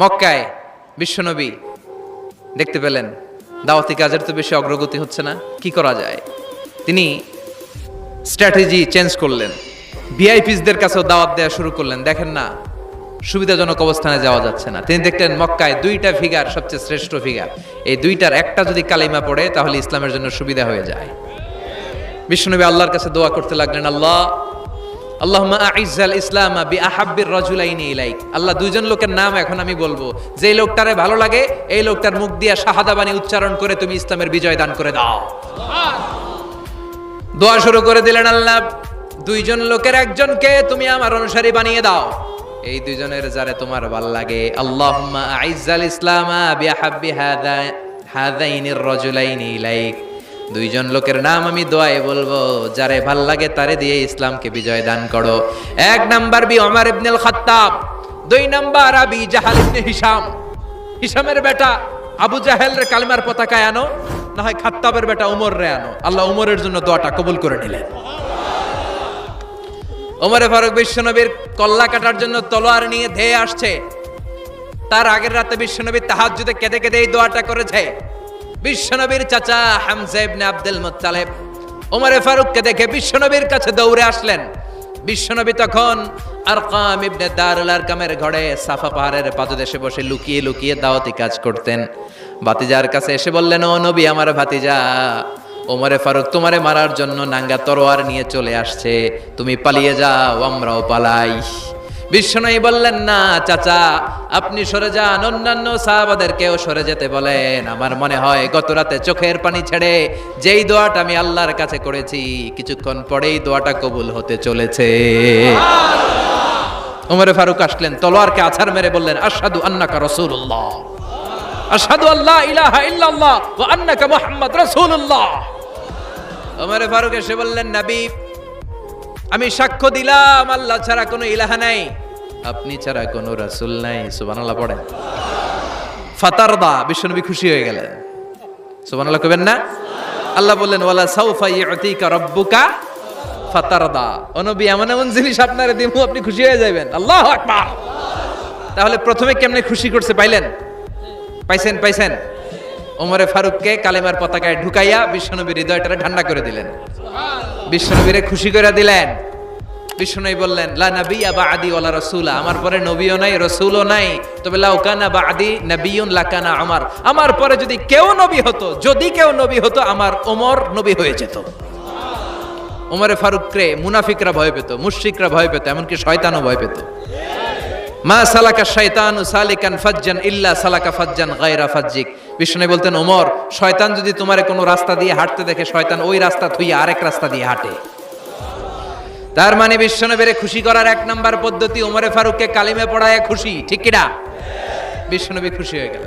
মক্কায় বিশ্বনবী দেখতে পেলেন, দাওয়াতি কাজের তো বেশি অগ্রগতি হচ্ছে না, কি করা যায়? তিনি স্ট্র্যাটেজি চেঞ্জ করলেন, ভিআইপিসদের কাছেও দাওয়াত দেওয়া শুরু করলেন, দেখেন না, সুবিধাজনক অবস্থানে যাওয়া যাচ্ছে না। তিনি দেখলেন মক্কায় দুইটা ফিগার সবচেয়ে শ্রেষ্ঠ ফিগার, এই দুইটার একটা যদি কালিমা পড়ে, তাহলে ইসলামের জন্য সুবিধা হয়ে যায়। বিষ্ণুনবী আল্লাহর কাছে দোয়া করতে লাগলেন, আল্লাহ আল্লাহুম্মা আইজ্জাল ইসলাম বি আহাব্বির রাজুলাইনি ইলাইক। আল্লাহ দুইজন লোকের নাম এখন আমি বলব। যে লোকটারে ভালো লাগে, এই লোকটার মুখ দিয়ে শাহাদা বাণী উচ্চারণ করে তুমি ইসলামের বিজয় দান করে দাও। দোয়া শুরু করে দিলেন আল্লাহ, দুইজন লোকের একজনকে তুমি আমার অনুসারী বানিয়ে দাও। এই দুইজনের যারে তোমার ভালো লাগে, আল্লাহুম্মা আইজ্জাল ইসলাম বি আহাব্বি হাদা হাদাইনির রাজুলাইনি ইলাইক। দুইজন লোকের নাম আমি দোয়ায় বলব, যারে ভালো লাগে তারে দিয়ে ইসলামকে বিজয় দান করো। এক নাম্বার বি ওমর ইবনুল খাত্তাব, দুই নাম্বার আবি জাহাল ইবনে হিশাম। হিশামের বেটা আবু জাহেল রে কালিমার পতাকায় আনো না হয় খাত্তাবের বেটা উমর রে আনো। আল্লাহ উমরের জন্য দোয়াটা কবুল করে নিলেন। ওমরে ফারুক বিশ্বনবীর কল্লা কাটার জন্য তলোয়ার নিয়ে ধেয়ে আসছে। তার আগের রাতে বিশ্বনবী তাহাজ্জুদে কেঁদে কেঁদে এই দোয়াটা করেছে। বিশ্বনবীর চাচা হামজা ইবনে আব্দুল মুত্তালিব ওমরে ফারুককে দেখে বিশ্বনবীর কাছে দৌড়ে আসলেন। বিশ্বনবী তখন আরকাম ইবনে দারুল আরকামের ঘরে সাফা পাহাড়ের পাদদেশে বসে লুকিয়ে লুকিয়ে দাওয়াতি কাজ করতেন। ভাতিজার কাছে এসে বললেন, ও নবী, আমার ভাতিজা, ওমরে ফারুক তোমারে মারার জন্য নাঙ্গা তরোয়ার নিয়ে চলে আসছে। তুমি পালিয়ে যাও, আমরাও পালাই। বিশ্বনয়ী বললেন, না, চাচা, আপনি সরে যান। অন্যান্য সাহাবাদেরকেও সরে যেতে বলেন। আমার মনে হয় গত রাতে চোখের পানি ছেড়ে যেই দোয়াটা আমি আল্লাহর কাছে করেছি, কিছুক্ষণ পরেই দোয়াটা কবুল হতে চলেছে। ওমরে ফারুক আসলেন, তলোয়ারকে আছাড় মেরে বললেন, আশহাদু আন্নাকা রাসূলুল্লাহ। আসাদু আল্লাহ ইলাহা ইল্লাল্লাহ ওয়া আন্নাকা মুহাম্মদ রাসূলুল্লাহ। ওমরে ফারুক এসে বললেন নবী আমি সাক্ষ্য দিলাম, আল্লাহ ছাড়া কোনো ইলাহা নাই। আপনি ছাড়া কোনো রাসূল নাই, সুবহানাল্লাহ পড়েন। ফাতারদা, বিশ্বনবী খুশি হয়ে গেলেন। সুবহানাল্লাহ কবেন না? আল্লাহ বললেন, ওয়ালা সাউফা ইউতিকা রাব্বুকা ফাতারদা। ও নবী, এমন এমন জিনিস আপনারে দিমু, আপনি খুশি হয়ে যাবেন আল্লাহু আকবার। তাহলে প্রথমে কেমনে খুশি করছে, পাইলেন? পাইছেন পাইছেন। ওমরে ফারুককে কালেমার পতাকায় ঢুকাইয়া বিশ্বনবীর হৃদয়টারে ঠান্ডা করে দিলেন। বিশ্বনবীরে খুশি করে দিলেন। বিশ্বনবী বললেন, লা নাবিয়া বাদি ওয়ালা রাসূলা। আমার পরে নবীও নাই, রসুলও নাই। তবে লাউকানা বাদি নাবিয়ুন লাকানা আমার আমার পরে যদি কেউ নবী হতো, যদি কেউ নবী হতো, আমার ওমর নবী হয়ে যেত। ওমরে ফারুকরে মুনাফিকরা ভয় পেত, মুশরিকরা ভয় পেত, এমনকি শয়তানও ভয় পেত। মা সালাকা শয়তানু সালিকান ফাজ্জান ইল্লা সালাকা ফাজ্জান গায়রা ফাজ্জিক। বিষ্ণু বলতেন ওমর শয়তান যদি তোমারে কোনো রাস্তা দিয়ে হাঁটতে দেখে, শয়তান ওই রাস্তা থুইয়া আরেক রাস্তা দিয়ে হাঁটে। তার মানে বিশ্বনবীরে খুশি করার এক নাম্বার পদ্ধতি ওমরে ফারুককে কালিমে পড়ায় খুশি, ঠিক কিনা? বিশ্বনবী খুশি হয়ে গেলেন।